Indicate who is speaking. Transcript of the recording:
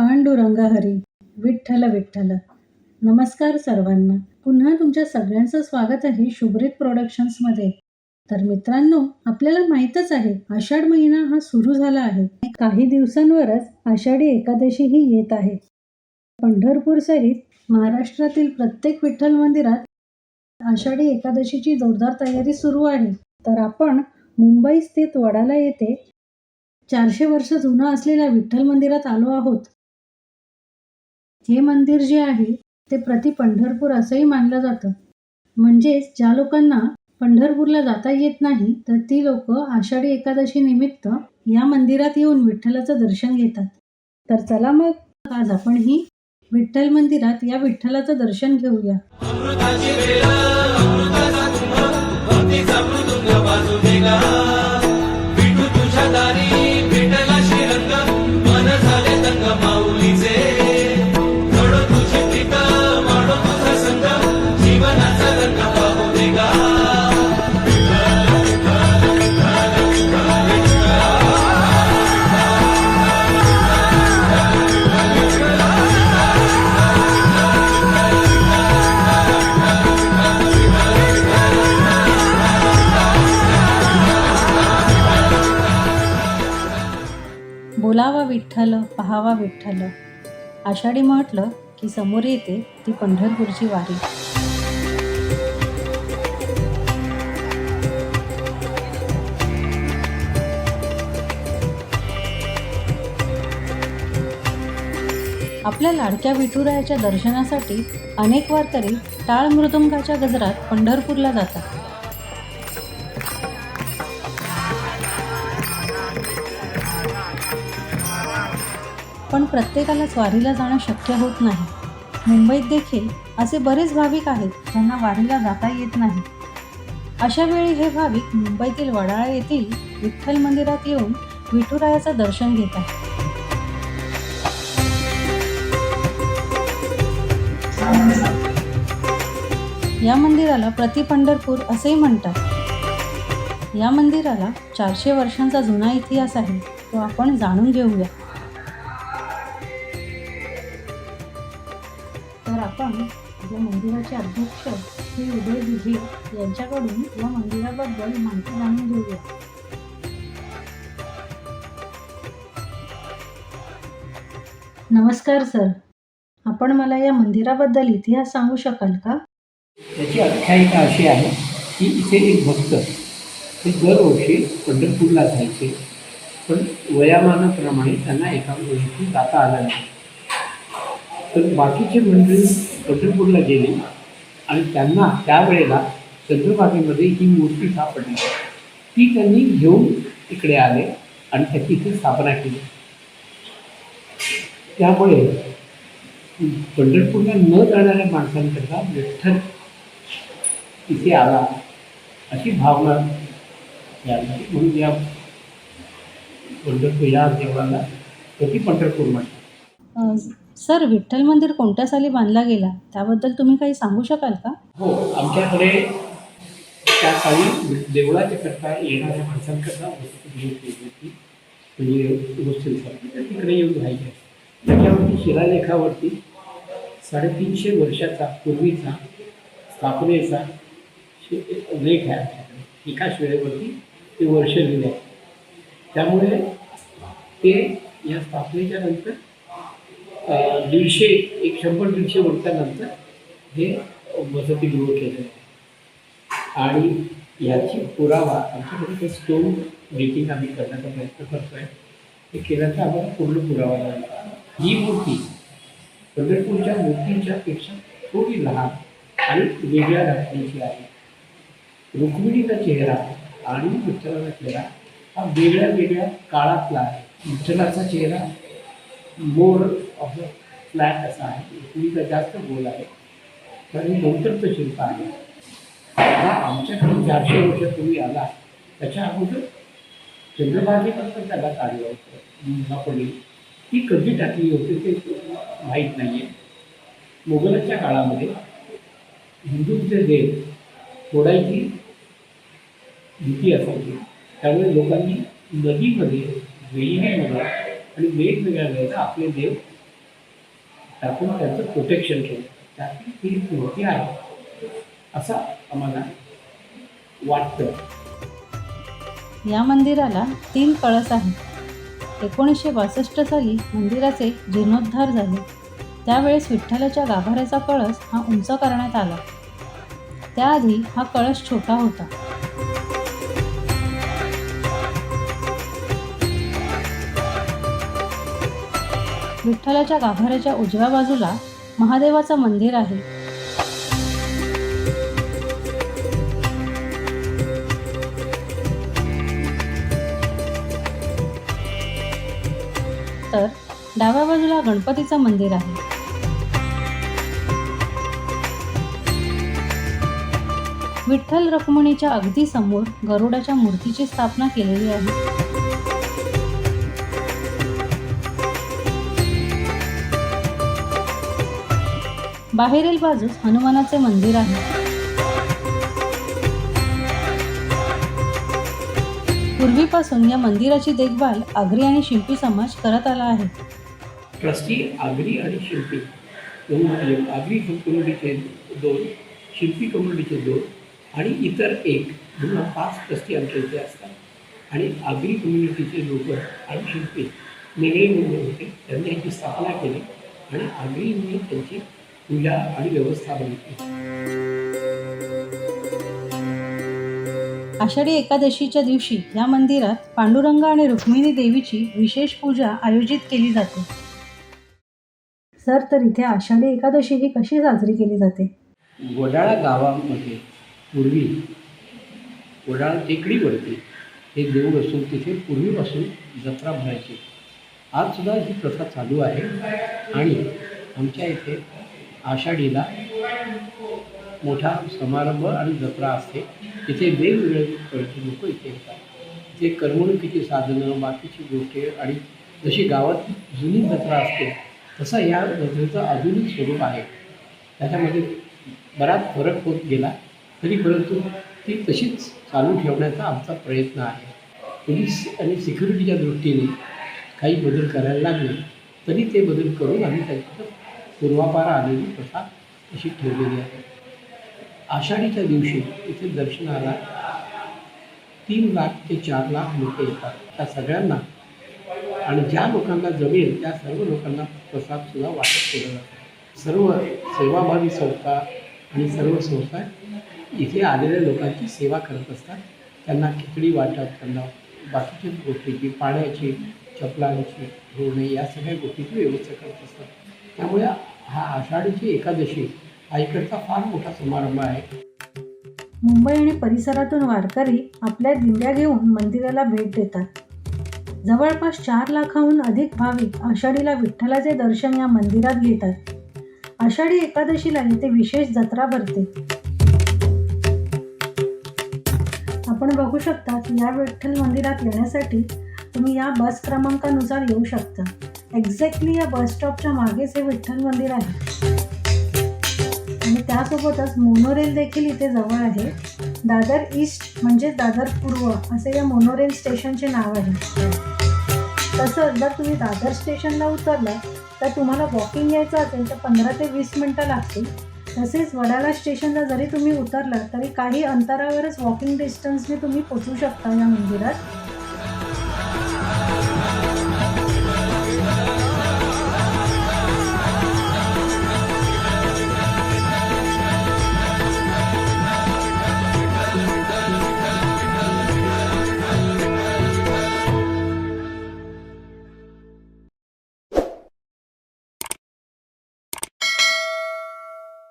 Speaker 1: पांडुरंग हरी विठ्ठल विठ्ठल. नमस्कार सर्वांना. पुन्हा तुमच्या सगळ्यांचं स्वागत आहे शुभ्रित प्रोडक्शन्समध्ये. तर मित्रांनो आपल्याला माहीतच आहे आषाढ महिना हा सुरू झाला आहे. काही दिवसांवरच आषाढी एकादशीही येत आहे. पंढरपूर सहित महाराष्ट्रातील प्रत्येक विठ्ठल मंदिरात आषाढी एकादशीची जोरदार तयारी सुरू आहे. तर आपण मुंबई स्थित वडाला येथे चारशे वर्ष जुनं असलेल्या विठ्ठल मंदिरात आलो आहोत. हे मंदिर जे आहे ते प्रति पंढरपूर असंही मानलं जातं. म्हणजेच ज्या लोकांना पंढरपूरला जाता येत नाही तर ती लोक आषाढी एकादशी निमित्त या मंदिरात येऊन विठ्ठलाचं दर्शन घेतात. तर चला मग आज आपण ही विठ्ठल मंदिरात या विठ्ठलाचं दर्शन घेऊया.
Speaker 2: अमृताची
Speaker 1: विठ्ठल पहावा विठ्ठल. आषाढी म्हटलं की समोर येते ती पंढरपूरची वारी. आपल्या लाडक्या विठुरायाच्या दर्शनासाठी अनेक वारकरी टाळ मृदुंगाच्या गजरात पंढरपूरला जातात. पण प्रत्येकाला वारीला जाणं शक्य होत नाही. मुंबईत देखील असे बरेच भाविक आहेत ज्यांना वारीला जाता येत नाही. अशा वेळी हे भाविक मुंबईतील वडाळा येथील विठ्ठल मंदिरात येऊन विठुरायाचं दर्शन घेतात या मंदिराला प्रति पंढरपूर असेही म्हणतात. या मंदिराला चारशे वर्षांचा जुना इतिहास आहे तो आपण जाणून घेऊया. आपण या मंदिराचे अध्यक्ष श्री उदय दिघे यांच्याकडून या मंदिराबद्दल माहिती जाणून घेऊया. नमस्कार सर. आपण मला या मंदिराबद्दल इतिहास सांगू शकाल का?
Speaker 3: त्याची आख्यायिका अशी आहे की इथे एक भक्त हे दरवर्षी पंढरपूरला जायचे. पण वयामानाप्रमाणे त्यांना एका गोष्टी जाता आला नाही. तर बाकीचे मंडळी पंढरपूरला गेले आणि त्यांना त्यावेळेला चंद्रभागेमध्ये ही मूर्ती सापडली ती त्यांनी घेऊन इकडे आले आणि त्याची इथे स्थापना केली. त्यामुळे पंढरपूरला न जाणाऱ्या माणसांकरता विठ्ठल इथे आला अशी भावना यावी म्हणून या पंढरपूर या देवळाला प्रति पंढरपूर म्हणतात.
Speaker 1: सर विठ्ठल मंदिर कोणत्या साली बांधला गेला? त्याबद्दल तुम्ही काही सांगू शकाल का?
Speaker 3: हो आमच्याकडे त्या साली देवळाच्या करता येणाऱ्या माणसांकरता म्हणजे वस्तूंसाठी तर तिकडे येऊन राहिले. त्याच्यावरती शिलालेखावरती साडेतीनशे वर्षाचा पूर्वीचा स्थापनेचा लेख आहे. आमच्याकडे एकाच वेळेवरती ते वर्ष लिहिले. आहे त्यामुळे ते या स्थापनेच्या नंतर दीडशे एक शंभर दीडशे वर्षानंतर हे वसतिगृह केलं. आणि याची पुरावा आमच्याकडे ते स्टोन मेकिंग आम्ही करण्याचा प्रयत्न करतो आहे ते केल्याचा आम्हाला पूर्ण पुरावा लागला ही मूर्ती पंढरपूरच्या मूर्तींच्या पेक्षा थोडी लहान आणि वेगळ्या घातलीची आहे. रुक्मिणीचा चेहरा आणि विठ्ठलाचा चेहरा हा वेगळ्या वेगळ्या काळातला आहे. विठ्ठलाचा चेहरा मोर ऑफ फ्लॅट असा आहे. रुक्मिणीचा जास्त गोल आहे. तर हे नंतरचं शिल्प आहे. हा आमच्याकडे चारशे वर्षापूर्वी आला. त्याच्या अगोदर चंद्रभागेपासून त्याला काढलं होतं. मुंगापडी ती कधी टाकली होती ते माहीत नाही आहे मोगलाच्या काळामध्ये हिंदूंचे देव थोडायची भीती असायची. त्यामुळे लोकांनी नदीमध्ये वेळीमध्ये आणि वेगवेगळ्या वेळेला आपले देव टाकून त्यांचं प्रोटेक्शन केलं. त्यातली ही मूर्ती आहे. असं आम्हाला वाटतं.
Speaker 1: या मंदिराला तीन कळस आहेत. एकोणीसशे बासष्ट साली मंदिराचे जीर्णोद्धार झाले. त्यावेळेस विठ्ठलाच्या गाभाऱ्याचा कळस हा उंच करण्यात आला. त्याआधी हा कळस छोटा होता. विठ्ठलाच्या गाभाऱ्याच्या उजव्या बाजूला महादेवाचं मंदिर आहे. तर डाव्या बाजूला गणपतीचं मंदिर आहे. विठ्ठल रखुमाईच्या अगदी समोर गरुडाच्या मूर्तीची स्थापना केलेली आहे. बाहेरील बाजूस हनुमानाचे मंदिर आहे. पूर्वीपासून या मंदिराची देखभाल आगरी आणि शिल्पी समाज करत आला आहे.
Speaker 3: ट्रस्टी आगरी आणि शिल्पी दोन आगरी कम्युनिटीचे दोन शिल्पी कम्युनिटीचे दोन आणि इतर एक म्हणून पाच ट्रस्टी आमच्या इथे असतात. आणि आगरी कम्युनिटीचे लोक आणि शिल्पी वेगळे होते त्यांनी याची स्थापना केली आणि आगरींनी त्यांची पूजा आणि व्यवस्था बघितली
Speaker 1: आषाढी एकादशीच्या दिवशी या मंदिरात पांडुरंग आणि रुक्मिणी देवीची विशेष पूजा आयोजित केली जाते. सर तर इथे आषाढी एकादशी ही कशी साजरी केली जाते?
Speaker 3: वडाळा गावामध्ये पूर्वी वडाळा टेकडीवरती हे देऊळ असून तिथे पूर्वीपासून जत्रा भरायची. आजसुद्धा ही प्रथा चालू आहे आणि आमच्या इथे आषाढीला मोठा समारंभ आणि जत्रा असते. तिथे वेगवेगळे कळचे लोक इथे येतात. ते करमणुकीची साधनं बाकीची गोष्टी आणि जशी गावात जुनी जत्रा असते तसा या जत्रेचं आधुनिक स्वरूप आहे. त्याच्यामध्ये बराच फरक होत गेला तरी परंतु ती तशीच चालू ठेवण्याचा आमचा प्रयत्न आहे. पोलीस आणि सिक्युरिटीच्या दृष्टीने काही बदल करायला लागले तरी ते बदल करून आम्ही त्यांच्या पूर्वापार आलेली प्रथा अशी ठेवलेली आहे. आषाढीच्या दिवशी इथे दर्शनाला तीन लाख ते चार लाख लोक येतात. त्या सगळ्यांना आणि ज्या लोकांना जमेल त्या सर्व लोकांना प्रसादसुद्धा वाटप केलं जातं. सर्व सेवाभावी संस्था आणि सर्व संस्था इथे आलेल्या लोकांची सेवा करत असतात. त्यांना खिचडी वाटप त्यांना बाकीच्या गोष्टीची पाण्याची चपलांची धुणे या सगळ्या गोष्टीची व्यवस्था करत असतात. त्यामुळे हा आषाढीची एकादशी आईकडचा फार मोठा समारंभ आहे.
Speaker 1: मुंबई आणि परिसरातून वारकरी आपल्या दिंड्या घेऊन मंदिराला भेट देतात. जवळपास चार लाखाहून अधिक भाविक आषाढीला विठ्ठलाचे दर्शन या मंदिरात घेतात. आषाढी एकादशीला येथे विशेष जत्रा भरते. आपण बघू शकता की या विठ्ठल मंदिरात येण्यासाठी तुम्ही या बस क्रमांकानुसार येऊ शकता. एक्झॅक्टली या बस स्टॉपच्या मागेच हे विठ्ठल मंदिर आहे. आणि त्यासोबतच मोनोरेल देखील इथे जवळ आहे. दादर ईस्ट म्हणजे दादर पूर्व असे या मोनोरेल स्टेशनचे नाव आहे. तसंच जर तुम्ही दादर स्टेशनला उतरला तर तुम्हाला वॉकिंग यायचं असेल तर पंधरा ते वीस मिनटं लागतील. तसेच वडाला स्टेशनला जरी तुम्ही उतरला तरी काही अंतरावरच वॉकिंग डिस्टन्सने तुम्ही पोचू शकता या मंदिरात.